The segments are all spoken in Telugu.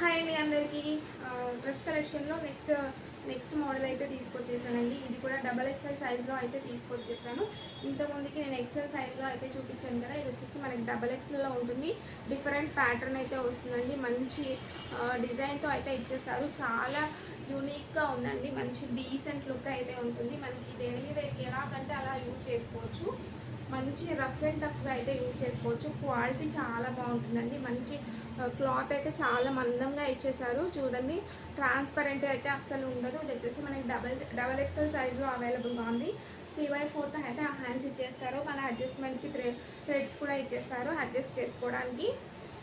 హాయ్ అండి అందరికీ. డ్రెస్ కలెక్షన్లో నెక్స్ట్ నెక్స్ట్ మోడల్ అయితే తీసుకొచ్చేసానండి. ఇది కూడా డబల్ ఎక్స్ఎల్ సైజ్లో అయితే తీసుకొచ్చేసాను. ఇంతకుముందుకి నేను ఎక్స్ఎల్ సైజ్లో అయితే చూపించాను కదా ఇది వచ్చేసి మనకి డబల్ ఎక్స్ఎల్లో ఉంటుంది. డిఫరెంట్ ప్యాటర్న్ అయితే వస్తుందండి. మంచి డిజైన్తో అయితే ఇచ్చేసారు. చాలా యూనిక్గా ఉందండి. మంచి డీసెంట్ లుక్ అయితే ఉంటుంది. మనకి డైలీ వేర్కి ఎలాగంటే అలా యూజ్ చేసుకోవచ్చు. మంచి రఫ్ అండ్ టఫ్గా అయితే యూజ్ చేసుకోవచ్చు. క్వాలిటీ చాలా బాగుంటుందండి. మంచి క్లాత్ అయితే చాలా మందంగా ఇచ్చేసారు. చూడండి ట్రాన్స్పరెంట్ అయితే అస్సలు ఉండదు. ఇది వచ్చేసి మనకి డబల్ డబల్ ఎక్స్ఎల్ సైజులో అవైలబుల్గా ఉంది. త్రీ బై ఫోర్త్ అయితే ఆ హ్యాండ్స్ ఇచ్చేస్తారు. మన అడ్జస్ట్మెంట్కి థ్రె థ్రెడ్స్ కూడా ఇచ్చేస్తారు అడ్జస్ట్ చేసుకోవడానికి.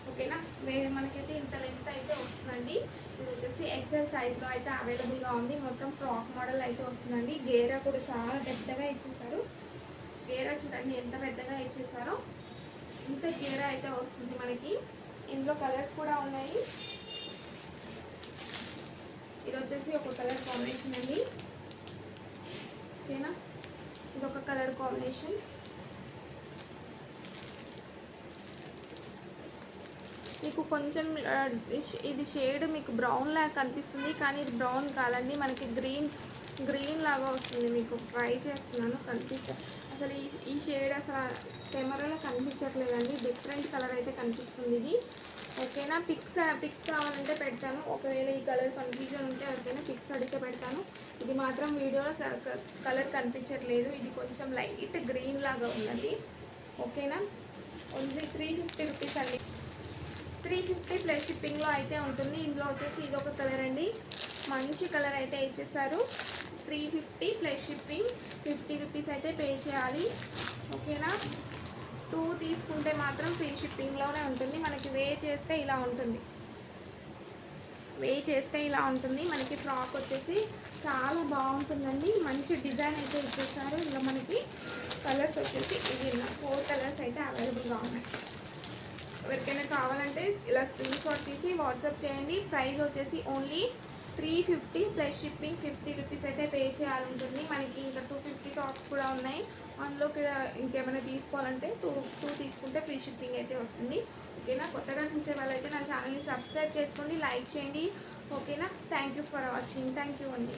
ఓకేనా? వేరే మనకైతే ఇంత లెంత్ అయితే వస్తుందండి. ఇది వచ్చేసి ఎక్సెల్ సైజ్లో అయితే అవైలబుల్గా ఉంది. మొత్తం ఫ్రాక్ మోడల్ అయితే వస్తుందండి. గేరా కూడా చాలా పెద్దగా ఇచ్చేసారు. చూడండి ఎంత పెద్దగా ఇచ్చేసారో. ఇంత గేరా అయితే వస్తుంది మనకి. ఇందులో కలర్స్ కూడా ఉన్నాయి. ఇది వచ్చేసి ఒక కలర్ కాంబినేషన్ అండి. ఓకేనా? ఇది ఒక కలర్ కాంబినేషన్ మీకు కొంచెం ఇది షేడ్ మీకు బ్రౌన్ లాగా కనిపిస్తుంది. కానీ ఇది బ్రౌన్ కాదండి. మనకి గ్రీన్ గ్రీన్ లాగా వస్తుంది. మీకు ట్రై చేస్తున్నాను. కనిపిస్తే అసలు ఈ ఈ షేడ్ అసలు కెమెరాలో కనిపించట్లేదండి. డిఫరెంట్ కలర్ అయితే కనిపిస్తుంది ఇది. ఓకేనా? పిక్స్ పిక్స్ కావాలంటే పెడతాను. ఒకవేళ ఈ కలర్ కన్ఫ్యూజన్ ఉంటే ఎవరికైనా పిక్స్ అడిగితే పెడతాను. ఇది మాత్రం వీడియోలో కలర్ కనిపించట్లేదు. ఇది కొంచెం లైట్ గ్రీన్ లాగా ఉన్నది ఓకేనా? ఓన్లీ త్రీ ఫిఫ్టీ రూపీస్ అండి. త్రీ ఫిఫ్టీ ప్లస్ షిప్పింగ్లో అయితే ఉంటుంది. ఇందులో వచ్చేసి ఇది ఒక కలర్ అండి. మంచి కలర్ అయితే ఇచ్చేస్తారు three fifty plus shipping fifty rupees అయితే పే చేయాలి. ఓకేనా? టూ తీసుకుంటే మాత్రం ఫ్రీ షిప్పింగ్లోనే ఉంటుంది. మనకి వే చేస్తే ఇలా ఉంటుంది. వే చేస్తే ఇలా ఉంటుంది. మనకి ఫ్రాక్ వచ్చేసి చాలా బాగుంటుందండి. మంచి డిజైన్ అయితే ఇచ్చేస్తారు ఇలా మనకి కలర్స్ వచ్చేసి ఇవి ఫోర్ కలర్స్ అయితే అవైలబుల్గా ఉన్నాయి. ఎవరికైనా కావాలంటే ఇలా స్క్రీన్ షాట్ తీసి వాట్సాప్ చేయండి. ప్రైస్ వచ్చేసి only three fifty plus shipping fifty rupees అయితే పే చేయాలి ఉంటుంది మనకి ఇంకా టూ ఫిఫ్టీ టాప్స్ కూడా ఉన్నాయి. అందులో కూడా ఇంకేమైనా తీసుకోవాలంటే టూ టూ తీసుకుంటే ఫ్రీ షిప్పింగ్ అయితే వస్తుంది. ఓకేనా? కొత్తగా చూసే వాళ్ళైతే నా ఛానల్ని సబ్స్క్రైబ్ చేసుకోండి. లైక్ చేయండి. ఓకేనా? Thank you for watching. Thank you అండి.